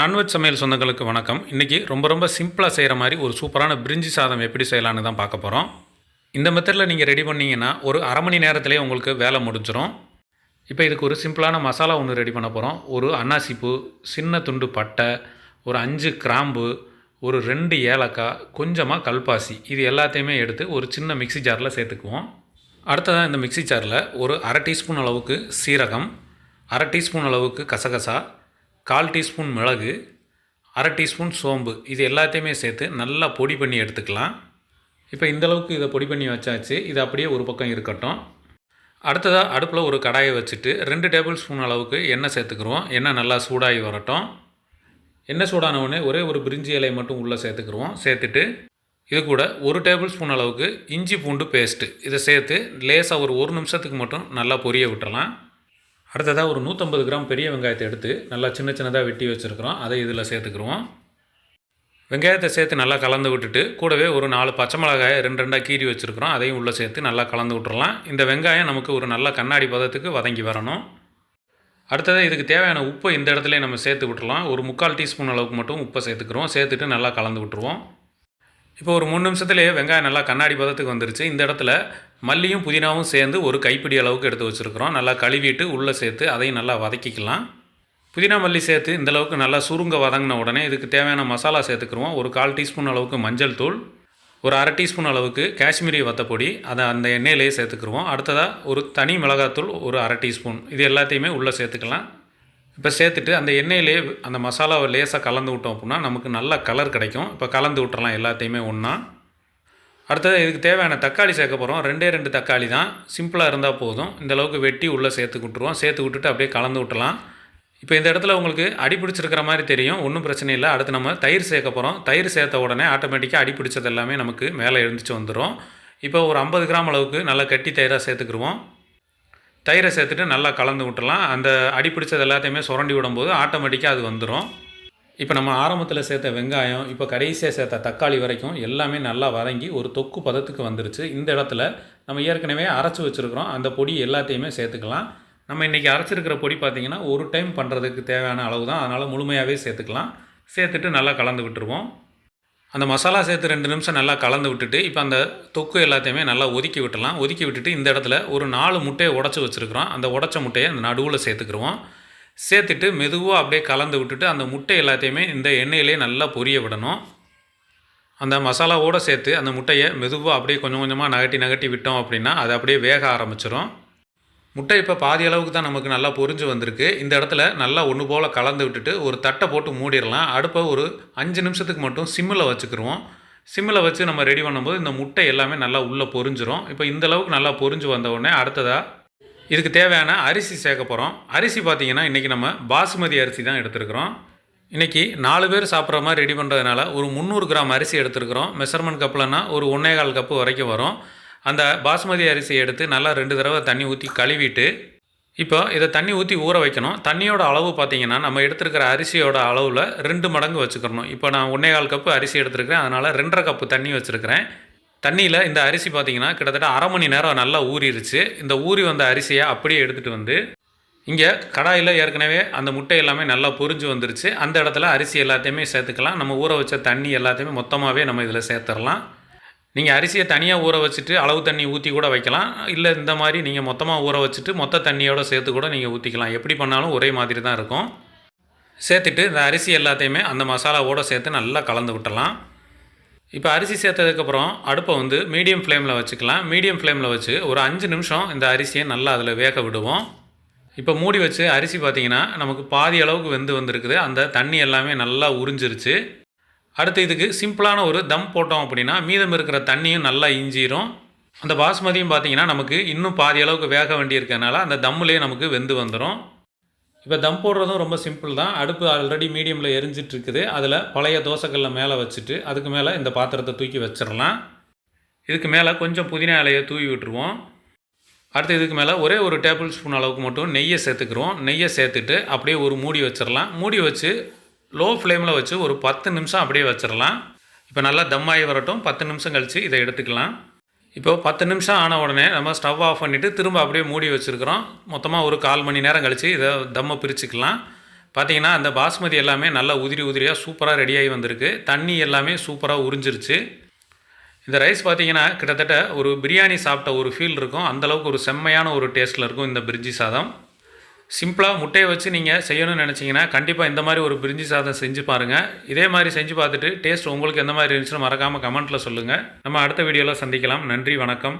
Non veg சமையல் சொந்தங்களுக்கு வணக்கம். இன்றைக்கி ரொம்ப ரொம்ப சிம்பிளாக செய்கிற மாதிரி ஒரு சூப்பரான பிரிஞ்சி சாதம் எப்படி செய்யலான்னு தான் பார்க்க போகிறோம் இந்த மெத்தடில் நீங்கள் ரெடி பண்ணிங்கன்னா ஒரு அரை மணி நேரத்திலே உங்களுக்கு வேலை முடிஞ்சிடும் இப்போ இதுக்கு ஒரு சிம்பிளான மசாலா ஒன்று ரெடி பண்ண போகிறோம் ஒரு அன்னாசிப்பூ சின்ன துண்டு பட்டை ஒரு அஞ்சு கிராம்பு ஒரு ரெண்டு ஏலக்காய் கொஞ்சமாக கல்பாசி. இது எல்லாத்தையுமே எடுத்து ஒரு சின்ன மிக்ஸி ஜாரில் சேர்த்துக்குவோம். அடுத்ததாக இந்த மிக்ஸி ஜாரில் ஒரு அரை டீஸ்பூன் அளவுக்கு சீரகம் அரை டீஸ்பூன் அளவுக்கு கசகசா கால் டீஸ்பூன் மிளகு அரை டீஸ்பூன் சோம்பு இது எல்லாத்தையுமே சேர்த்து நல்லா பொடி பண்ணி எடுத்துக்கலாம். இப்போ இந்த அளவுக்கு இதை பொடி பண்ணி வச்சாச்சு. இது அப்படியே ஒரு பக்கம் இருக்கட்டும். அடுத்ததாக அடுப்பில் ஒரு கடாயை வச்சுட்டு ரெண்டு டேபிள் ஸ்பூன் அளவுக்கு எண்ணெய் சேர்த்துக்குருவோம் எண்ணெய் நல்லா சூடாகி வரட்டும். எண்ணெய் சூடானவுடனே ஒரே ஒரு பிரிஞ்சி இலையை மட்டும் உள்ளே சேர்த்துக்குருவோம் சேர்த்துட்டு இது கூட ஒரு டேபிள் ஸ்பூன் அளவுக்கு இஞ்சி பூண்டு பேஸ்ட்டு. இதை சேர்த்து லேசாக ஒரு ஒரு நிமிஷத்துக்கு மட்டும் நல்லா பொரிய விட்டுறலாம். அடுத்ததாக ஒரு நூற்றம்பது கிராம் பெரிய வெங்காயத்தை எடுத்து நல்லா சின்ன சின்னதாக வெட்டி வச்சுருக்குறோம். அதை இதில் சேர்த்துக்குருவோம். வெங்காயத்தை சேர்த்து நல்லா கலந்து விட்டுட்டு கூடவே ஒரு நாலு பச்சை மிளகாயை ரெண்டு ரெண்டாக கீறி வச்சுருக்குறோம். அதையும் உள்ளே சேர்த்து நல்லா கலந்து விட்டுறலாம். இந்த வெங்காயம் நமக்கு ஒரு நல்ல கண்ணாடி பதத்துக்கு வதங்கி வரணும். அடுத்ததாக இதுக்கு தேவையான உப்பை இந்த இடத்துல நம்ம சேர்த்து விட்டுறலாம். ஒரு முக்கால் டீஸ்பூன் அளவுக்கு மட்டும் உப்பை சேர்த்துக்கிறோம். சேர்த்துட்டு நல்லா கலந்து விட்டுருவோம். இப்போ ஒரு மூணு நிமிஷத்துலேயே வெங்காயம் நல்லா கண்ணாடி பதத்துக்கு வந்துருச்சு. இந்த இடத்துல மல்லியும் புதினாவும் சேர்ந்து ஒரு கைப்பிடி அளவுக்கு எடுத்து வச்சுருக்குறோம். நல்லா கழுவிட்டு உள்ளே சேர்த்து அதையும் நல்லா வதக்கிக்கலாம். புதினா மல்லி சேர்த்து இந்தளவுக்கு நல்லா சுருங்க வதங்கின உடனே இதுக்கு தேவையான மசாலா சேர்த்துக்குருவோம். ஒரு கால் டீஸ்பூன் அளவுக்கு மஞ்சள் தூள் ஒரு அரை டீஸ்பூன் அளவுக்கு காஷ்மீரி வத்தப்பொடி அதை அந்த எண்ணெயிலேயே சேர்த்துக்குருவோம். அடுத்ததாக ஒரு தனி மிளகாத்தூள் ஒரு அரை டீஸ்பூன். இது எல்லாத்தையுமே உள்ளே சேர்த்துக்கலாம். இப்போ சேர்த்துட்டு அந்த எண்ணெயிலே அந்த மசாலாவை லேசாக கலந்து விட்டோம் அப்படின்னா நமக்கு நல்ல கலர் கிடைக்கும். இப்போ கலந்து விட்டுறலாம் எல்லாத்தையுமே ஒன்றா அடுத்தது இதுக்கு தேவையான தக்காளி சேர்க்க போகிறோம் ரெண்டே ரெண்டு தக்காளி தான். சிம்பிளாக இருந்தால் போதும். இந்த அளவுக்கு வெட்டி உள்ளே சேர்த்து விட்டுருவோம். சேர்த்து விட்டுட்டு அப்படியே கலந்து விட்டலாம். இப்போ இந்த இடத்துல உங்களுக்கு அடி பிடிச்சிருக்கிற மாதிரி தெரியும். ஒன்றும் பிரச்சனை இல்லை. அடுத்து நம்ம தயிர் சேர்க்க போகிறோம் தயிர் சேர்த்த உடனே ஆட்டோமேட்டிக்காக அடி பிடிச்சது எல்லாமே நமக்கு மேலே எழுந்துச்சு வந்துடும் இப்போ ஒரு ஐம்பது கிராம் அளவுக்கு நல்லா கட்டி தயிராக சேர்த்துக்குருவோம் தயிரை சேர்த்துட்டு நல்லா கலந்து விட்டுலாம் அந்த அடி பிடிச்சது எல்லாத்தையுமே சுரண்டி விடும்போது ஆட்டோமேட்டிக்காக அது வந்துடும் இப்போ நம்ம ஆரம்பத்தில் சேர்த்த வெங்காயம் இப்போ கடைசியாக சேர்த்த தக்காளி வரைக்கும் எல்லாமே நல்லா வதங்கி ஒரு தொக்கு பதத்துக்கு வந்துருச்சு. இந்த இடத்துல நம்ம ஏற்கனவே அரைச்சி வச்சுருக்கிறோம். அந்த பொடி எல்லாத்தையுமே சேர்த்துக்கலாம். நம்ம இன்றைக்கி அரைச்சிருக்கிற பொடி பார்த்திங்கன்னா ஒரு டைம் பண்ணுறதுக்கு தேவையான அளவு தான் அதனால் முழுமையாகவே சேர்த்துக்கலாம். சேர்த்துட்டு நல்லா கலந்து விட்டுருவோம். அந்த மசாலா சேர்த்து ரெண்டு நிமிஷம் நல்லா கலந்து விட்டுட்டு இப்போ அந்த தொக்கு எல்லாத்தையுமே நல்லா ஒதுக்கி விட்டலாம் ஒதுக்கி விட்டுட்டு இந்த இடத்துல ஒரு நாலு முட்டையை உடச்சி வச்சுருக்குறோம். அந்த உடச்ச முட்டையை அந்த நடுவில் சேர்த்துக்குருவோம். சேர்த்துட்டு மெதுவாக அப்படியே கலந்து விட்டுட்டு அந்த முட்டை எல்லாத்தையுமே இந்த எண்ணெயிலே நல்லா பொரிய விடணும். அந்த மசாலாவோடு சேர்த்து அந்த முட்டையை மெதுவாக அப்படியே கொஞ்சம் கொஞ்சமாக நகட்டி நகட்டி விட்டோம் அப்படின்னா அது அப்படியே வேக ஆரம்பிச்சிடும் முட்டை இப்போ பாதி அளவுக்கு தான் நமக்கு நல்லா பொரிஞ்சு வந்திருக்கு. இந்த இடத்துல நல்லா ஒன்று போல் கலந்து விட்டுட்டு ஒரு தட்டை போட்டு மூடிடலாம். அடுப்பை ஒரு அஞ்சு நிமிஷத்துக்கு மட்டும் சிம்மில் வச்சுக்கிருவோம். சிம்மில் வச்சு நம்ம ரெடி பண்ணும்போது இந்த முட்டை எல்லாமே நல்லா உள்ளே பொரிஞ்சிரும். இப்போ இந்த அளவுக்கு நல்லா பொரிஞ்சு வந்த உடனே அடுத்ததாக இதுக்கு தேவையான அரிசி சேர்க்க போகிறோம் அரிசி பார்த்திங்கன்னா இன்றைக்கி நம்ம பாசுமதி அரிசி தான் எடுத்துருக்குறோம். இன்றைக்கி நாலு பேர் சாப்பிட்ற மாதிரி ரெடி பண்ணுறதுனால ஒரு முந்நூறு கிராம் அரிசி எடுத்துருக்குறோம். மெஷர்மெண்ட் கப்பில்னா ஒரு ஒன்றே கால் கப்பு வரைக்கும் வரும். அந்த பாசுமதி அரிசியை எடுத்து நல்லா ரெண்டு தடவை தண்ணி ஊற்றி கழுவிட்டு இப்போ இதை தண்ணி ஊற்றி ஊற வைக்கணும். தண்ணியோட அளவு பார்த்தீங்கன்னா நம்ம எடுத்துருக்கிற அரிசியோட அளவில் ரெண்டு மடங்கு வச்சுக்கிறணும் இப்போ நான் ஒன்றே கால் கப்பு அரிசி எடுத்துருக்கிறேன். அதனால் ரெண்டரை கப்பு தண்ணி வச்சுருக்கிறேன். தண்ணியில் இந்த அரிசி பார்த்தீங்கன்னா கிட்டத்தட்ட அரை மணி நேரம் நல்லா ஊறிடுச்சு இந்த ஊறி வந்த அரிசியை அப்படியே எடுத்துகிட்டு வந்து இங்கே கடாயில் ஏற்கனவே அந்த முட்டை எல்லாமே நல்லா பொரிஞ்சு வந்துருச்சு. அந்த இடத்துல அரிசி எல்லாத்தையுமே சேர்த்துக்கலாம். நம்ம ஊற வச்ச தண்ணி எல்லாத்தையுமே மொத்தமாகவே நம்ம இதில் சேர்த்துடலாம். நீங்கள் அரிசியை தனியாக ஊற வச்சுட்டு அளவு தண்ணி ஊற்றி கூட வைக்கலாம். இல்லை இந்த மாதிரி நீங்கள் மொத்தமாக ஊற வச்சுட்டு மொத்த தண்ணியோடு சேர்த்து கூட நீங்கள் ஊற்றிக்கலாம் எப்படி பண்ணாலும் ஒரே மாதிரி தான் இருக்கும். சேர்த்துட்டு இந்த அரிசி எல்லாத்தையுமே அந்த மசாலாவோடு சேர்த்து நல்லா கலந்து விட்டலாம் இப்போ அரிசி சேர்த்ததுக்கப்புறம் அடுப்பை வந்து மீடியம் ஃப்ளேமில் வச்சுக்கலாம். மீடியம் ஃப்ளேமில் வச்சு ஒரு அஞ்சு நிமிஷம் இந்த அரிசியை நல்லா அதில் வேக விடுவோம். இப்போ மூடி வச்சு அரிசி பார்த்திங்கன்னா நமக்கு பாதி அளவுக்கு வெந்து வந்திருக்குது. அந்த தண்ணி எல்லாமே நல்லா உறிஞ்சிருச்சு. அடுத்து இதுக்கு சிம்பிளான ஒரு தம் போட்டோம் அப்படின்னா மீதம் இருக்கிற தண்ணியும் நல்லா இஞ்சிரும். அந்த பாஸ்மதியும் பார்த்தீங்கன்னா நமக்கு இன்னும் பாதி அளவுக்கு வேக வேண்டியிருக்கனால அந்த தம்முலேயே நமக்கு வெந்து வந்துடும் இப்போ தம் போடுறதும் ரொம்ப சிம்பிள் தான். அடுப்பு ஆல்ரெடி மீடியமில் எரிஞ்சிட்ருக்குது. அதில் பழைய தோசைக்கல்லை மேலே வச்சுட்டு அதுக்கு மேலே இந்த பாத்திரத்தை தூக்கி வச்சிடலாம். இதுக்கு மேலே கொஞ்சம் புதினா இலையை தூவி விட்டுருவோம். அடுத்து இதுக்கு மேலே ஒரே ஒரு டேபிள் ஸ்பூன் அளவுக்கு மட்டும் நெய்யை சேர்த்துக்கிறோம். நெய்யை சேர்த்துட்டு அப்படியே ஒரு மூடி வச்சிடலாம். மூடி வச்சு லோ ஃப்ளேமில் வச்சு ஒரு பத்து நிமிஷம் அப்படியே வச்சிடலாம் இப்போ நல்லா தம்மாகி வரட்டும். பத்து நிமிஷம் கழித்து இதை எடுத்துக்கலாம். இப்போ பத்து நிமிஷம் ஆன உடனே நம்ம ஸ்டவ் ஆஃப் பண்ணிவிட்டு திரும்ப அப்படியே மூடி வச்சுருக்கிறோம். மொத்தமாக ஒரு கால் மணி நேரம் கழித்து இதை தம்மை பிரிச்சுக்கலாம். பார்த்திங்கன்னா அந்த பாஸ்மதி எல்லாமே நல்லா உதிரி உதிரியாக சூப்பராக ரெடியாகி வந்திருக்கு. தண்ணி எல்லாமே சூப்பராக உறிஞ்சிருச்சு. இந்த ரைஸ் பார்த்திங்கன்னா கிட்டத்தட்ட ஒரு பிரியாணி சாப்பிட்ட ஒரு ஃபீல் இருக்கும். அந்தளவுக்கு ஒரு செம்மையான ஒரு டேஸ்ட்டில் இருக்கும் இந்த பிரிட்ஜி சாதம். சிம்பிளாக முட்டையை வச்சு நீங்கள் செய்யணும்னு நினச்சிங்கன்னா கண்டிப்பாக இந்த மாதிரி ஒரு பிரிஞ்சி சாதம் செஞ்சு பாருங்கள் இதே மாதிரி செஞ்சு பார்த்துட்டு டேஸ்ட் உங்களுக்கு எந்த மாதிரி இருந்துச்சுன்னு மறக்காமல் கமெண்ட்டில் சொல்லுங்கள் நம்ம அடுத்த வீடியோவில் சந்திக்கலாம். நன்றி வணக்கம்.